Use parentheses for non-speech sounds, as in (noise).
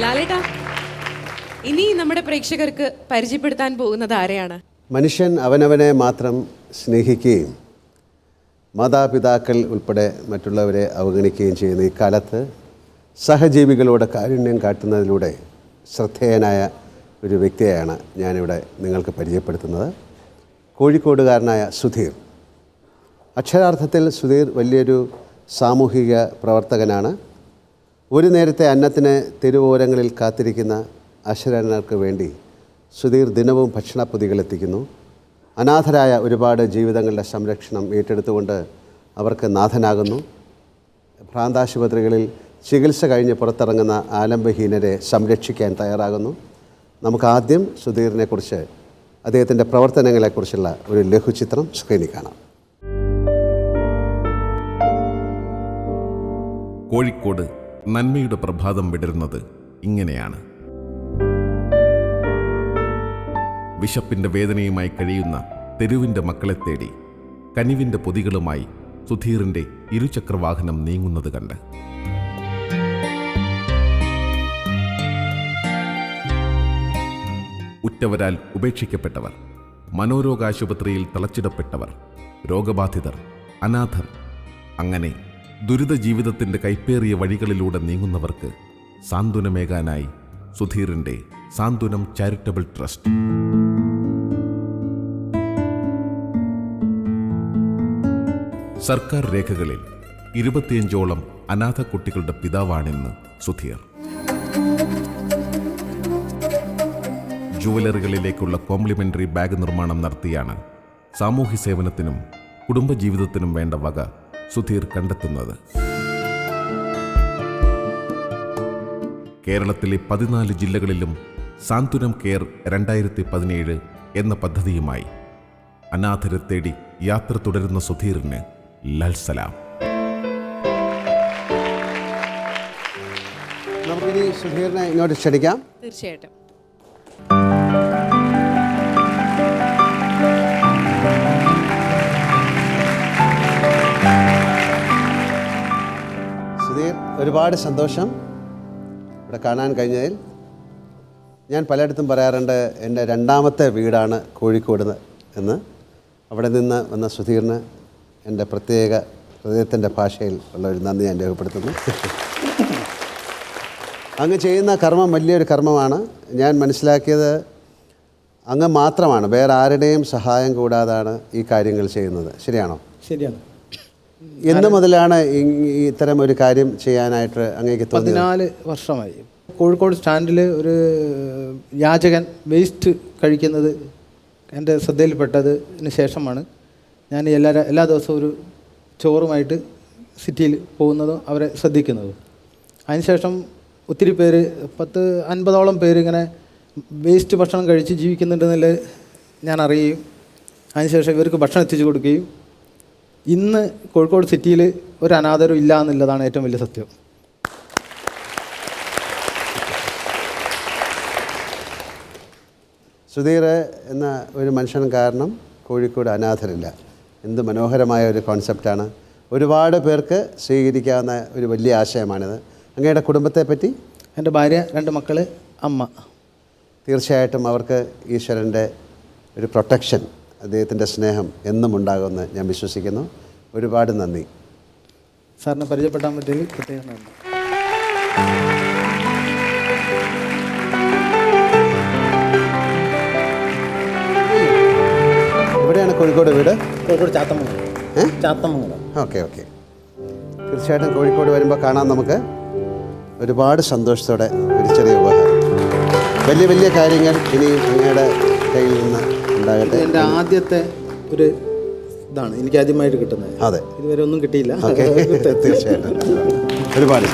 ലാലേട്ടാ ഇനി നമ്മുടെ പ്രേക്ഷകർക്ക് പരിചയപ്പെടുത്താൻ പോകുന്നത് ആരെയാണ്? മനുഷ്യൻ അവനവനെ മാത്രം സ്നേഹിക്കുകയും മാതാപിതാക്കൾ ഉൾപ്പെടെ മറ്റുള്ളവരെ അവഗണിക്കുകയും ചെയ്യുന്ന ഈ കാലത്ത് സഹജീവികളോട് കാരുണ്യം കാട്ടുന്നതിലൂടെ ശ്രദ്ധേയനായ ഒരു വ്യക്തിയെയാണ് ഞാനിവിടെ നിങ്ങൾക്ക് പരിചയപ്പെടുത്തുന്നത്. കോഴിക്കോടുകാരനായ സുധീർ. അക്ഷരാർത്ഥത്തിൽ സുധീർ വലിയൊരു സാമൂഹിക പ്രവർത്തകനാണ്. ഒരു നേരത്തെ അന്നത്തിന് തെരുവോരങ്ങളിൽ കാത്തിരിക്കുന്ന അശരണർക്ക് വേണ്ടി സുധീർ ദിനവും ഭക്ഷണപ്പൊതികൾ എത്തിക്കുന്നു. അനാഥരായ ഒരുപാട് ജീവിതങ്ങളുടെ സംരക്ഷണം ഏറ്റെടുത്തുകൊണ്ട് അവർക്ക് നാഥനാകുന്നു. ഭ്രാന്താശുപത്രികളിൽ ചികിത്സ കഴിഞ്ഞ് പുറത്തിറങ്ങുന്ന ആലംബഹീനരെ സംരക്ഷിക്കാൻ തയ്യാറാകുന്നു. നമുക്ക് ആദ്യം സുധീറിനെക്കുറിച്ച് അദ്ദേഹത്തിന്റെ പ്രവർത്തനങ്ങളെക്കുറിച്ചുള്ള ഒരു ലഘുചിത്രം സ്ക്രീനിൽ കാണാം. കോഴിക്കോട് നന്മയുടെ പ്രഭാതം വിടരുന്നത് ഇങ്ങനെയാണ്. വിശപ്പിന്റെ വേദനയുമായി കഴിയുന്ന തെരുവിന്റെ മക്കളെ തേടി കനിവിന്റെ പൊതികളുമായി സുധീറിന്റെ ഇരുചക്രവാഹനം നീങ്ങുന്നത് കണ്ട്. ഉറ്റവരാൽ ഉപേക്ഷിക്കപ്പെട്ടവർ മനോരോഗാശുപത്രിയിൽ തളച്ചിടപ്പെട്ടവർ രോഗബാധിതർ അനാഥർ അങ്ങനെ ദുരിത ജീവിതത്തിന്റെ കൈപ്പേറിയ വഴികളിലൂടെ നീങ്ങുന്നവർക്ക് സാന്ത്വനമേകാനായി സുധീറിന്റെ സാന്ത്വനം ചാരിറ്റബിൾ ട്രസ്റ്റ്. സർക്കാർ രേഖകളിൽ ഇരുപത്തിയഞ്ചോളം അനാഥ കുട്ടികളുടെ പിതാവാണെന്ന് സുധീർ. ജുവലറികളിലേക്കുള്ള കോംപ്ലിമെന്ററി ബാഗ് നിർമ്മാണം നടത്തിയാണ് സാമൂഹ്യ സേവനത്തിനും കുടുംബജീവിതത്തിനും വേണ്ട വക സുധീർ കണ്ടെത്തുന്നത്. കേരളത്തിലെ പതിനാല് ജില്ലകളിലും സാന്ത്വനം കെയർ രണ്ടായിരത്തി പതിനേഴ് എന്ന പദ്ധതിയുമായി അനാഥരെ തേടി യാത്ര തുടരുന്ന സുധീറിന് ലൽസലാം. നമുക്കിനി സുധീറിനെ ഇങ്ങോട്ട് ക്ഷണിക്കാം. തീർച്ചയായിട്ടും. സുധീർ ഒരുപാട് സന്തോഷം ഇവിടെ കാണാൻ കഴിഞ്ഞതിൽ. ഞാൻ പലയിടത്തും പറയാറുണ്ട് എന്റെ രണ്ടാമത്തെ വീടാണ് കോഴിക്കോട് എന്ന്. അവിടെ നിന്ന് വന്ന സുധീറിന് എന്റെ പ്രത്യേക ഹൃദയത്തിന്റെ ഭാഷയിൽ ഉള്ള ഒരു നന്ദി ഞാൻ രേഖപ്പെടുത്തുന്നു. അങ്ങ് ചെയ്യുന്ന കർമ്മം വലിയൊരു കർമ്മമാണ്. ഞാൻ മനസ്സിലാക്കിയത് അങ്ങ് മാത്രമാണ്. വേറെ ആരുടെയും സഹായം കൂടാതാണ് ഈ കാര്യങ്ങൾ ചെയ്യുന്നത്. ശരിയാണോ? ശരിയാണ്. എന്ന് മുതലാണ് ഇത്തരം ഒരു കാര്യം ചെയ്യാനായിട്ട് അങ്ങേക്ക് പതിനാല് വർഷമായി. കോഴിക്കോട് സ്റ്റാൻഡിൽ ഒരു യാചകൻ വേസ്റ്റ് കഴിക്കുന്നത് എന്റെ ശ്രദ്ധയിൽപ്പെട്ടതിന് ശേഷമാണ് ഞാൻ എല്ലാ എല്ലാ ദിവസവും ഒരു ചോറുമായിട്ട് സിറ്റിയിൽ പോകുന്നതും അവരെ ശ്രദ്ധിക്കുന്നതും. അതിനുശേഷം ഒത്തിരി പേര് പത്ത് അൻപതോളം പേര് ഇങ്ങനെ വേസ്റ്റ് ഭക്ഷണം കഴിച്ച് ജീവിക്കുന്നുണ്ടെന്നുള്ളത് ഞാൻ അറിയുകയും അതിനുശേഷം ഇവർക്ക് ഭക്ഷണം എത്തിച്ചു കൊടുക്കുകയും ഇന്ന് കോഴിക്കോട് സിറ്റിയിൽ ഒരു അനാഥരും ഇല്ല എന്നുള്ളതാണ് ഏറ്റവും വലിയ സത്യം. സുധീർ എന്ന ഒരു മനുഷ്യൻ കാരണം കോഴിക്കോട് അനാഥരില്ല. എന്ത് മനോഹരമായ ഒരു കോൺസെപ്റ്റാണ്. ഒരുപാട് പേർക്ക് സ്വീകരിക്കാവുന്ന ഒരു വലിയ ആശയമാണിത്. അങ്ങയുടെ കുടുംബത്തെ പറ്റി? എന്റെ ഭാര്യ രണ്ട് മക്കൾ അമ്മ. തീർച്ചയായിട്ടും അവർക്ക് ഈശ്വരന്റെ ഒരു പ്രൊട്ടക്ഷൻ അദ്ദേഹത്തിന്റെ സ്നേഹം എന്നും ഉണ്ടാകുമെന്ന് ഞാൻ വിശ്വസിക്കുന്നു. ഒരുപാട് നന്ദി. സാറിനെ പരിചയപ്പെടാൻ പറ്റിയതിൽ പ്രത്യേകം നന്ദി എവിടെയാണ് കോഴിക്കോട് വീട്? കോഴിക്കോട് ചാത്തമംഗലം? ചാത്തമംഗലം. Okay okay. തീർച്ചയായിട്ടും കോഴിക്കോട് വരുമ്പോൾ കാണാം നമുക്ക്. ഒരുപാട് സന്തോഷത്തോടെ ഒരു ചെറിയ ഉപഹാരം. വലിയ വലിയ കാര്യങ്ങൾ ഇനി അങ്ങയുടെ കയ്യിൽ നിന്ന് ഉണ്ടാകട്ടെ എന്റെ ആദ്യത്തെ ഒരു ഇതാണ് എനിക്ക് ആദ്യമായിട്ട് കിട്ടുന്നത്. അതെ. ഇതുവരെ ഒന്നും കിട്ടിയില്ല. (laughs) തീർച്ചയായിട്ടും. ഒരുപാട്